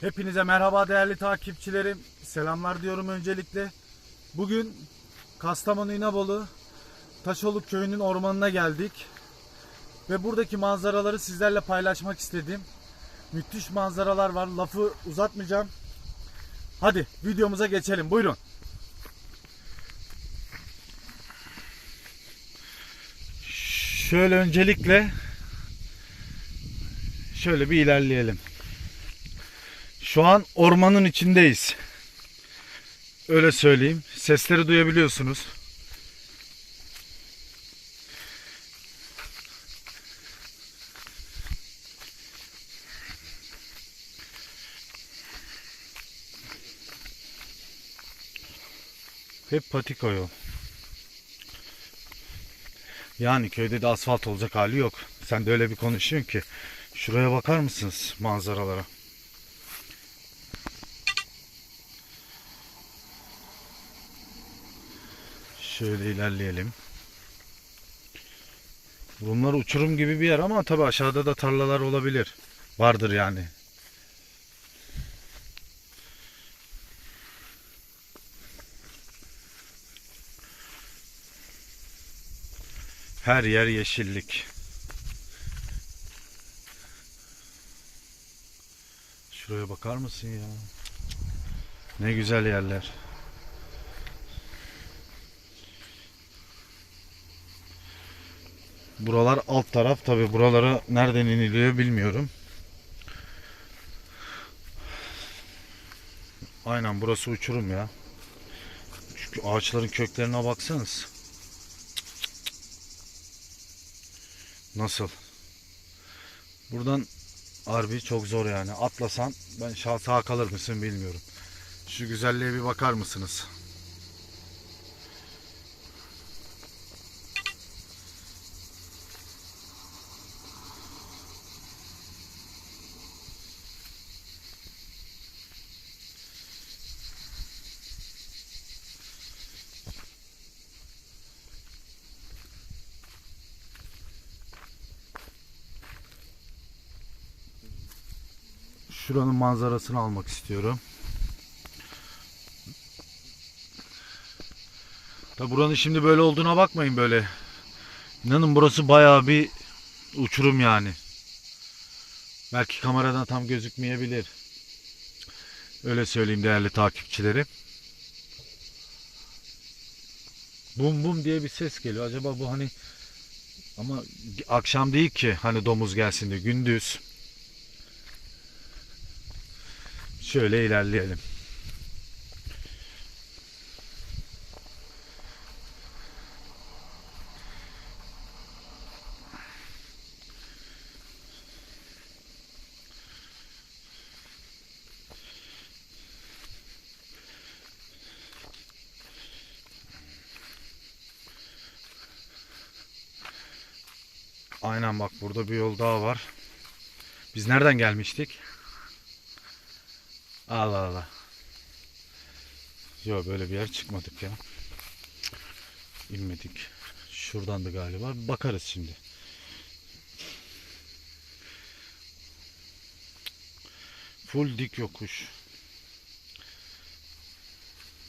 Hepinize merhaba değerli takipçilerim. Selamlar diyorum öncelikle. Bugün Kastamonu İnebolu Taşoluk köyünün ormanına geldik. Ve buradaki manzaraları sizlerle paylaşmak istedim. Müthiş manzaralar var. Lafı uzatmayacağım. Hadi videomuza geçelim. Buyurun. Şöyle öncelikle şöyle bir ilerleyelim. Şu an ormanın içindeyiz. Öyle söyleyeyim. Sesleri duyabiliyorsunuz. Hep patika yol. Yani köyde de asfalt olacak hali yok. Sen de öyle bir konuşuyorsun ki. Şuraya bakar mısınız manzaralara? Şöyle ilerleyelim. Bunlar uçurum gibi bir yer ama tabi aşağıda da tarlalar olabilir. Vardır yani. Her yer yeşillik. Şuraya bakar mısın ya? Ne güzel yerler. Buralar alt taraf tabi buralara nereden iniliyor bilmiyorum. Aynen burası uçurum ya. Çünkü ağaçların köklerine baksanız. Nasıl? Buradan harbi çok zor yani. Atlasan ben şa- sağ kalır mısın bilmiyorum. Şu güzelliğe bir bakar mısınız? Şuranın manzarasını almak istiyorum. Tabi buranın şimdi böyle olduğuna bakmayın böyle. İnanın burası bayağı bir uçurum yani. Belki kameradan tam gözükmeyebilir. Öyle söyleyeyim değerli takipçilerim. Bum bum diye bir ses geliyor. Acaba bu hani ama akşam değil ki hani domuz gelsin diye gündüz. Şöyle ilerleyelim. Aynen bak burada bir yol daha var. Biz nereden gelmiştik? Allah Allah. Yok böyle bir yer çıkmadık ya. İnmedik. Şuradandı galiba. Bakarız şimdi. Full dik yokuş.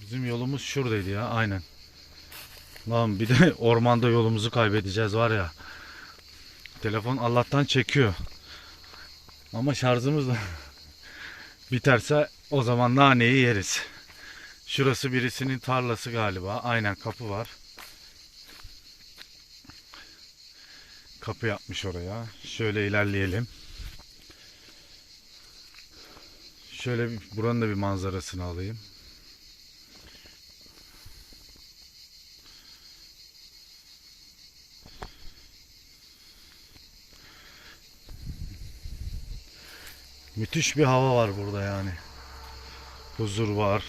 Bizim yolumuz şuradaydı ya. Aynen. Lan bir de ormanda yolumuzu kaybedeceğiz var ya. Telefon Allah'tan çekiyor. Ama şarjımız da Biterse o zaman naneyi yeriz. Şurası birisinin tarlası galiba. Aynen kapı var. Kapı yapmış oraya. Şöyle ilerleyelim. Şöyle buranın da bir manzarasını alayım. Müthiş bir hava var burada yani. Huzur var.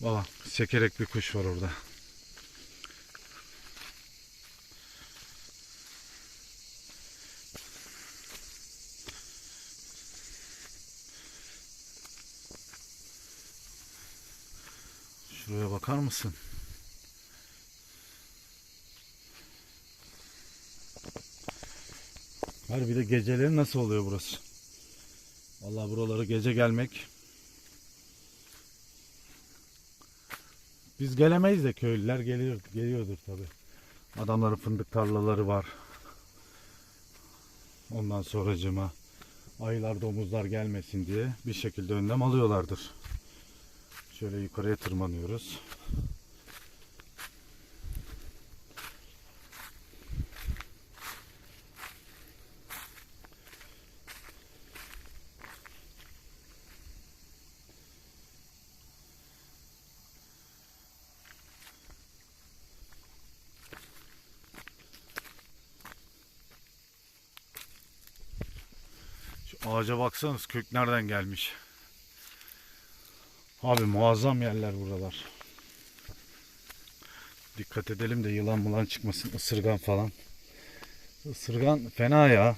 Baba sekerek bir kuş var orada. Şuraya bakar mısın? Her bir de geceleri nasıl oluyor burası? Vallahi buraları gece gelmek Biz gelemeyiz de köylüler geliyor, geliyordur tabi. Adamların fındık tarlaları var. Ondan sonracıma ayılar domuzlar gelmesin diye bir şekilde önlem alıyorlardır. Şöyle yukarıya tırmanıyoruz. Şu ağaca baksanız kök nereden gelmiş. Abi muazzam yerler buralar. Dikkat edelim de yılan mulan çıkmasın. ısırgan falan. Isırgan fena ya.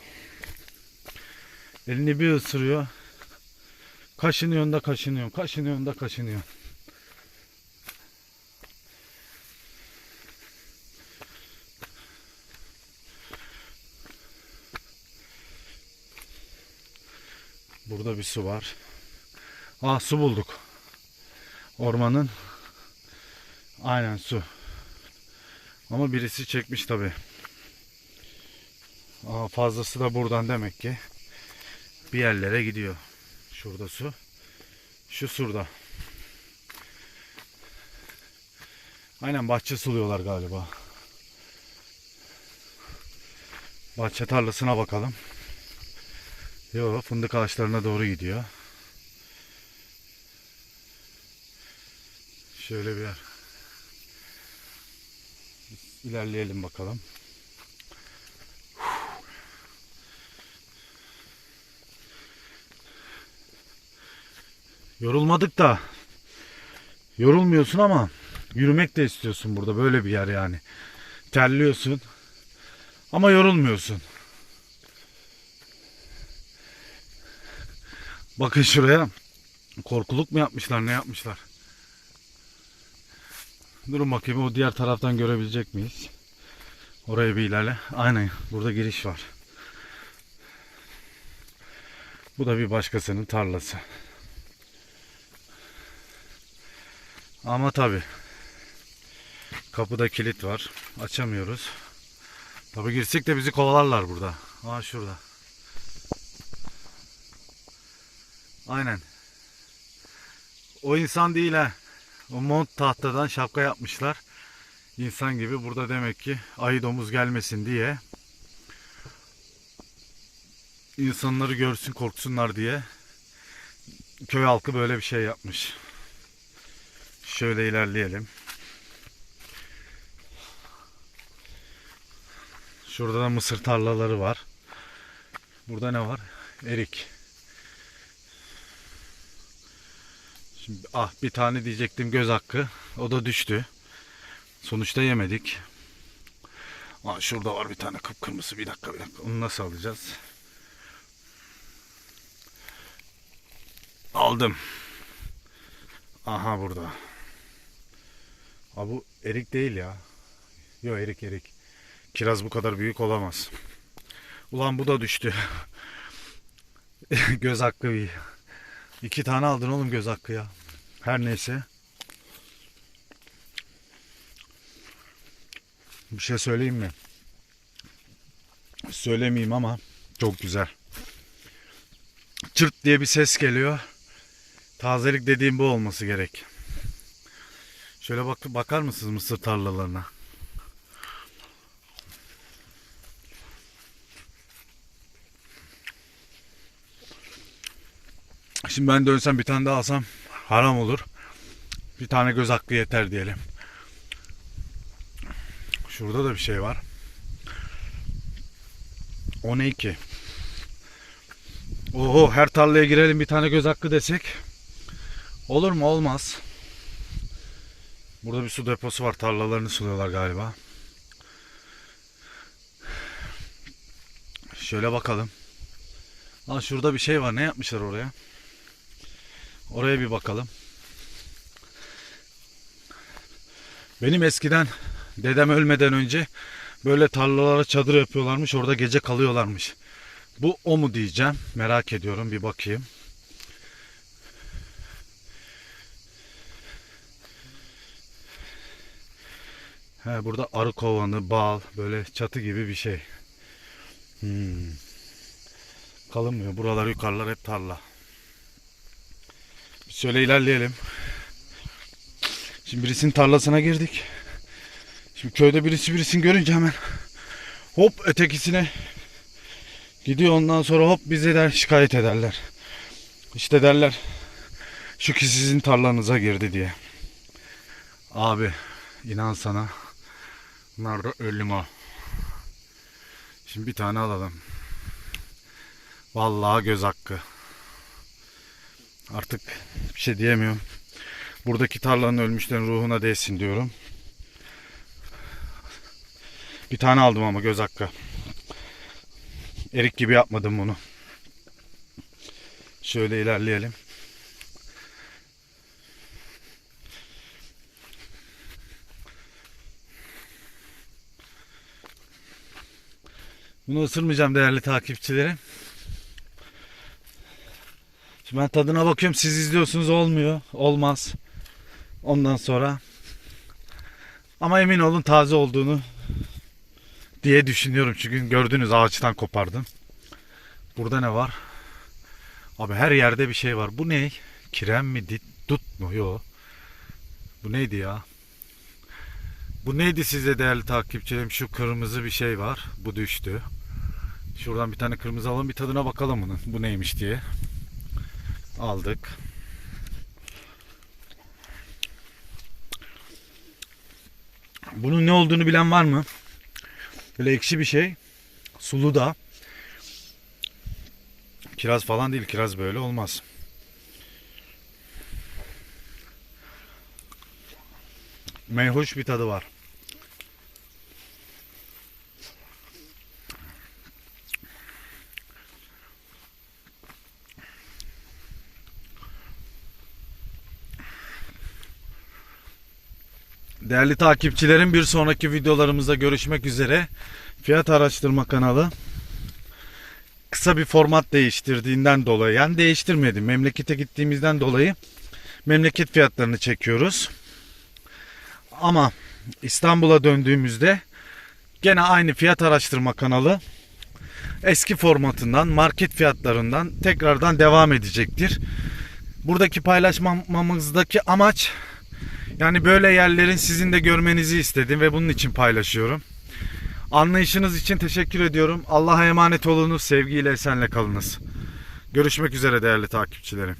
Elini bir ısırıyor. Kaşınıyorsun da kaşınıyorsun. Kaşınıyorsun da kaşınıyorsun. Burada bir su var. Ah su bulduk. Ormanın aynen su. Ama birisi çekmiş tabi. Fazlası da buradan demek ki bir yerlere gidiyor. Şurada su. Şu surda. Aynen bahçe suluyorlar galiba. Bahçe tarlasına bakalım. Yo fındık ağaçlarına doğru gidiyor. Şöyle bir yer. Biz ilerleyelim bakalım. Yorulmadık da. Yorulmuyorsun ama yürümek de istiyorsun burada böyle bir yer yani. Terliyorsun ama yorulmuyorsun. Bakın şuraya. Korkuluk mu yapmışlar ne yapmışlar? Durun bakayım o diğer taraftan görebilecek miyiz? Oraya bir ilerle. Aynen burada giriş var. Bu da bir başkasının tarlası. Ama tabi kapıda kilit var. Açamıyoruz. Tabi girsek de bizi kovalarlar burada. Aa şurada. Aynen. O insan değil ha. Mont tahtadan şapka yapmışlar. İnsan gibi burada demek ki ayı domuz gelmesin diye. insanları görsün korksunlar diye. Köy halkı böyle bir şey yapmış. Şöyle ilerleyelim. Şurada da mısır tarlaları var. Burada ne var? Erik. Şimdi ah bir tane diyecektim göz hakkı. O da düştü. Sonuçta yemedik. Aa, şurada var bir tane kıpkırmızı. Bir dakika bir dakika. Onu nasıl alacağız? Aldım. Aha burada. Aa, bu erik değil ya. Yok erik erik. Kiraz bu kadar büyük olamaz. Ulan bu da düştü. göz hakkı bir. İki tane aldın oğlum göz hakkı ya. Her neyse. Bir şey söyleyeyim mi? Söylemeyeyim ama çok güzel. Çırt diye bir ses geliyor. Tazelik dediğim bu olması gerek. Şöyle bak bakar mısınız mısır tarlalarına? Şimdi ben dönsem bir tane daha alsam haram olur. Bir tane göz hakkı yeter diyelim. Şurada da bir şey var. O ne ki? Oho her tarlaya girelim bir tane göz hakkı desek. Olur mu? Olmaz. Burada bir su deposu var. Tarlalarını suluyorlar galiba. Şöyle bakalım. Aa, şurada bir şey var. Ne yapmışlar oraya? Oraya bir bakalım. Benim eskiden dedem ölmeden önce böyle tarlalara çadır yapıyorlarmış. Orada gece kalıyorlarmış. Bu o mu diyeceğim. Merak ediyorum bir bakayım. He, burada arı kovanı, bal, böyle çatı gibi bir şey. Hmm. Kalınmıyor. Buralar yukarılar hep tarla. Şöyle ilerleyelim. Şimdi birisinin tarlasına girdik. Şimdi köyde birisi birisini görünce hemen hop ötekisine gidiyor ondan sonra hop bize der şikayet ederler. İşte derler şu ki sizin tarlanıza girdi diye. Abi inan sana bunlar da ölüm ha. Şimdi bir tane alalım. Vallahi göz hakkı. Artık bir şey diyemiyorum. Buradaki tarlanın ölmüşlerin ruhuna değsin diyorum. Bir tane aldım ama göz hakkı. Erik gibi yapmadım bunu. Şöyle ilerleyelim. Bunu ısırmayacağım değerli takipçilerim. Ben tadına bakıyorum siz izliyorsunuz olmuyor. Olmaz. Ondan sonra ama emin olun taze olduğunu diye düşünüyorum. Çünkü gördüğünüz ağaçtan kopardım. Burada ne var? Abi her yerde bir şey var. Bu ne? Kirem mi? Dit, dut mu? Yok. Bu neydi ya? Bu neydi size değerli takipçilerim? Şu kırmızı bir şey var. Bu düştü. Şuradan bir tane kırmızı alalım bir tadına bakalım bunun. Bu neymiş diye. Aldık. Bunun ne olduğunu bilen var mı? Böyle ekşi bir şey. Sulu da. Kiraz falan değil. Kiraz böyle olmaz. Meyhoş bir tadı var. Değerli takipçilerim bir sonraki videolarımızda görüşmek üzere. Fiyat araştırma kanalı kısa bir format değiştirdiğinden dolayı yani değiştirmedim memlekete gittiğimizden dolayı memleket fiyatlarını çekiyoruz. Ama İstanbul'a döndüğümüzde gene aynı fiyat araştırma kanalı eski formatından market fiyatlarından tekrardan devam edecektir. Buradaki paylaşmamızdaki amaç yani böyle yerlerin sizin de görmenizi istedim ve bunun için paylaşıyorum. Anlayışınız için teşekkür ediyorum. Allah'a emanet olunuz. Sevgiyle esenle kalınız. Görüşmek üzere değerli takipçilerim.